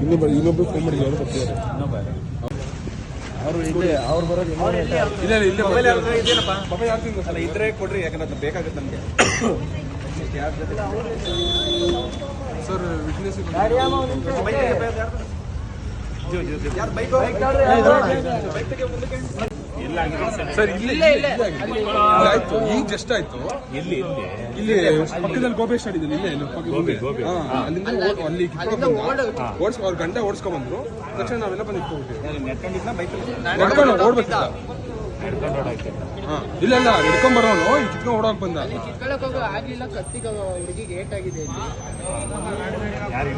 ಇನ್ನೊಬ್ಬ ಇನ್ನೊಬ್ರು ಫೋನ್ ಮಾಡಿದ್ರು ಅವರು ಅವರು ಇಲ್ಲೇ ಅವ್ರು ಬರೋದು ಇಲ್ಲ ಇಲ್ಲ ಮೊಬೈಲ್. ಇದೇನಪ್ಪ ಮೊಬೈಲ್ ಯಾಕೆ ಅಲ್ಲ ಇದ್ರೆ ಕೊಡ್ರಿ ಯಾಕಂದ್ರೆ ಅದು ಬೇಕಾಗುತ್ತೆ ನಮಗೆ ಯಾರ ಸರ್ ವಿಟ್ನೆಸ್ ಯಾರು ಬೈಕ್ ಬೈಕ್ ಸರ್ ಇಲ್ಲೇ ಇಲ್ಲೇ ಆಯ್ತು ಈಗ ಜಸ್ಟ್ ಆಯ್ತು. ಎಲ್ಲಿ ಇಲ್ಲಿ. ಇಲ್ಲಿ ಪಕ್ಕದಲ್ಲಿ ಗೋಬೆ ಆಡಿದ್ದೀನಿ ಇದೆ ಇಲ್ಲೇ ಇಲ್ಲಿ ಪಕ್ಕ. ಹಾ, ಅಲ್ಲಿಂದ ಓಡ್- ಅಲ್ಲಿ ಓಡಿಸ್ ಅವ್ರ ಗಂಡ ಓಡಿಸ್ಕೊಂಡ್ ಬಂದ್ರು ತಕ್ಷಣ ನಾವೆಲ್ಲ ಬಂದು ಇಟ್ಕೊಂಡ್ಬಿಟ್ಟಿವಿ ನಡ್ಕೊಂಡು ಓಡ್ಬೇಕಿಲ್ಲ. ನಡ್ಕೊಂಡು ಓಡಾಕೆ ಹಾ ಇಲ್ಲ ಇಲ್ಲ ನಡ್ಕೊಂಡ್ ಬರೋನು. ಈ ಕಿತ್ಕೊಂಡು ಓಡೋಕ್ ಬಂದ. ಕಿತ್ಕೊಳ್ಳೋಕೆ ಹೋಗೋ ಆಗ್ಲಿಲ್ಲ ಕತ್ತಿಗೆ ಹುಡುಗಿಗೆ ಏಟ್ ಆಗಿದೆ ಇಲ್ಲಿ. ಯಾರು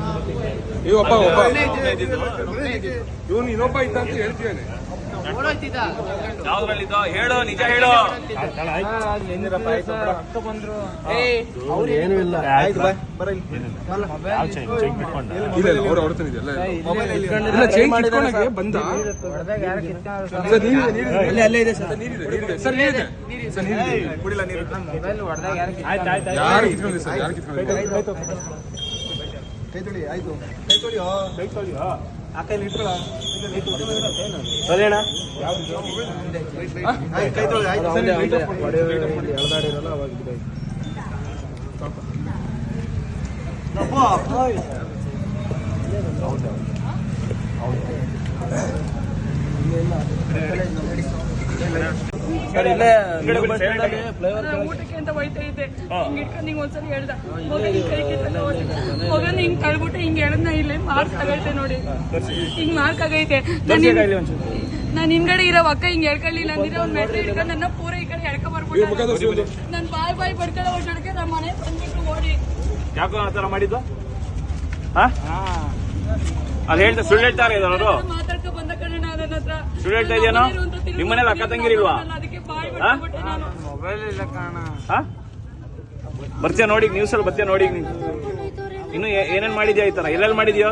ಈ ಒಬ್ಬ ಒಬ್ಬ. ಇವನು ಇನ್ನೊಬ್ಬ ಇದ್ದ ಅಂತ ಓಡೋಯ್ತಿದ್ದ ಯಾವ್ದ್ರಲ್ಲಿದ್ದ ಹೇಳು ನಿಜ ಹೇಳು. ಏನು ಇಲ್ಲ. ಬಂದ. ಕೈ ತೊಳಿ ಆಯ್ತು ಕೈ ತೊಳಿ ಕೈ ತೊಳಿ ಆ ಕೈಲಿ ಇಟ್ಕೊಳ್ಳ ಸರಿಯಣ್ಣ ಕೈ ತೊಳಿ ಆಯ್ತು ಸರ್ ಇಲ್ಲೇ ಬಸ್ ಸ್ಟ್ಯಾಂಡಲ್ಲಿ ನಾನು ಊಟಕ್ಕೆ ಅಂತ ಹೋಯ್ತಾ ಇದ್ದೆ. ಹಿಂಗ್ ಇಟ್ಕೊಂಡು ಹಿಂಗ್ ಒಂದ್ಸಲ ಹೇಳ್ದ. ಮಗ ಹಿಂಗ್ ಕೈ ಕಿತ್ತಲ್ಲ ಮಗನ ಹಿಂಗ್. ತಳ್ಬಿಟ್ಟು ಹಿಂಗ್ ಎಳದ್ನ ಇಲ್ಲೇ ಮಾರ್ಕ್ ಆಗೈತೆ ನೋಡಿ. ಹಿಂಗ್ ಮಾರ್ಕ್ ಆಗೈತೆ. ನಾನು ಹಿಂಗಡೆ ಇರೋ ಅಕ್ಕ ಹಿಂಗ್ ಹೇಳ್ಕೊಳ್ಳಿಲ್ಲ ಅಂದ್ರೆ ಅವ್ನ ಮೆಟ್ರಿ ಹಿಡ್ಕೊಂಡು ನನ್ನ ಪೂರ ಈ ಕಡೆ ಎಳ್ಕೊ ಬರ್ಬಿಟ್ಟು ನನ್ ಬಾಯ್ ಬಾಯ್ ಬಡ್ಕೊಳ್ಳೋ ಒಟ್ಟೊಳಗೆ ನಮ್ಮ ಮನೆ ಬಂದ್ಬಿಟ್ಟು ಓಡಿ. ಯಾಕೋ ಆ ಮಾಡಿದ್ದು? ಹಾ? ಅದು ಹೇಳ್ತಾ ಸುಳ್ಳು ಹೇಳ್ತಾರೆ ಹತ್ರ. ಸುಳ್ಳು ಹೇಳ್ತಾ ಇದೆಯೇನೋ? ನಿಮ್ಮನೇಲಿ ಅಕ್ಕ ತಂಗಿರಿಲ್ವಾ? ಬರ್ತೀಯ ನೋಡಿ ನ್ಯೂಸ್ ಅಲ್ಲಿ ಬರ್ತೀಯ ನೋಡಿ ನೀನು? ಇನ್ನು ಏ- ಏನೇನ್ ಮಾಡಿದ್ಯಾ ಈ ತರ? ಎಲ್ಲೆಲ್ಲಿ ಮಾಡಿದ್ಯೋ?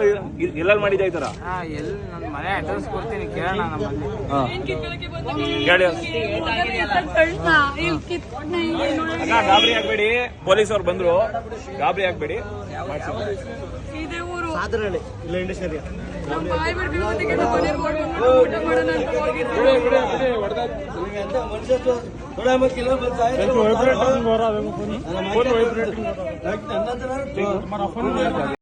ಎಲ್ಲೆಲ್ಲಿ ಮಾಡಿದ್ಯಾ ಈ ತರ? ಗಾಬರಿ ಆಗ್ಬೇಡಿ. ಪೊಲೀಸ್ ಅವ್ರು ಬಂದ್ರು. ಗಾಬರಿ ಆಗ್ಬೇಡಿ. थोड़ा हमें किलो बताए फोन वाइब्रेटिंग हो रहा है फोन वाइब्रेटिंग हो रहा है हमारा फोन